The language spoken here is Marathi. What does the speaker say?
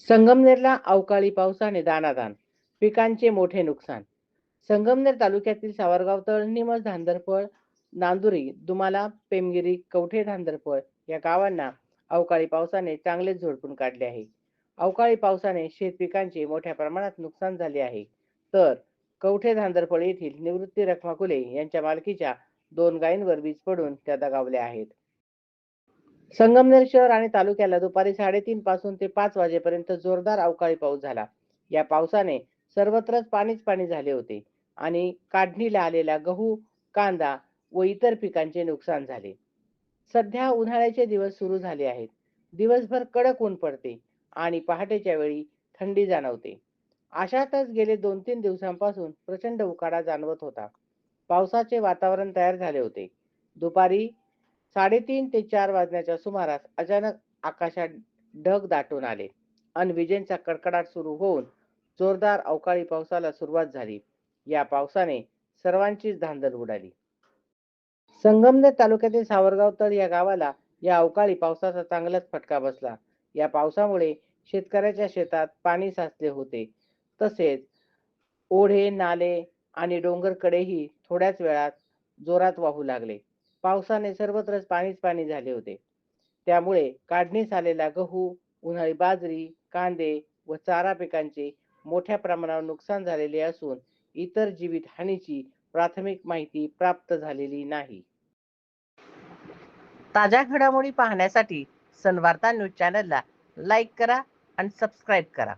संगमनेरला अवकाळी पावसाने दानादान पिकांचे मोठे नुकसान. संगमनेर तालुक्यातील सावरगाव तळ निमज धांदरफळ नांदुरी दुमाला पेमगिरी कवठे धांदरफळ या गावांना अवकाळी पावसाने चांगलेच झोडपून काढले आहे. अवकाळी पावसाने शेत पिकांचे मोठ्या प्रमाणात नुकसान झाले आहे. तर कवठे धांदरफळ येथील निवृत्ती रखमाकुले यांच्या मालकीच्या दोन गायींवर वीज पडून त्या दगावल्या आहेत. संगमनेर शहर आणि तालुक्याला दुपारी साडेतीन पासून ते पाच वाजेपर्यंत जोरदार अवकाळी पाऊस झाला. या पावसाने सर्वत्रच पाणीच पाणी झाले होते आणि काढणीला आलेला गहू कांदा व इतर पिकांचे नुकसान झाले. सध्या उन्हाळ्याचे दिवस सुरू झाले आहेत. दिवसभर कडक ऊन पडते आणि पहाटेच्या वेळी थंडी जाणवते. अशातच गेले दोन तीन दिवसांपासून प्रचंड उकाडा जाणवत होता. पावसाचे वातावरण तयार झाले होते. दुपारी साडेतीन ते चार वाजण्याच्या सुमारास अचानक आकाशात ढग दाटून आले अन विजेंचा कडकडाट सुरू होऊन जोरदार अवकाळी पावसाला सुरुवात झाली. या पावसाने सर्वांचीच धांदल उडाली. संगमनेर तालुक्यातील सावरगाव तळ या गावाला या अवकाळी पावसाचा चांगलाच फटका बसला. या पावसामुळे शेतकऱ्याच्या शेतात पाणी साचले होते. तसेच ओढे नाले आणि डोंगरकडेही थोड्याच वेळात जोरात वाहू लागले. पावसाने सर्वत्रच पाणीच पाणी झाले होते. त्यामुळे काढणीस आलेला गहू उन्हाळी बाजरी कांदे व चारा पिकांचे मोठ्या प्रमाणावर नुकसान झालेले असून इतर जीवित हानीची प्राथमिक माहिती प्राप्त झालेली नाही. ताज्या घडामोडी पाहण्यासाठी सनवार्ता न्यूज चॅनलला लाईक करा आणि सबस्क्राईब करा.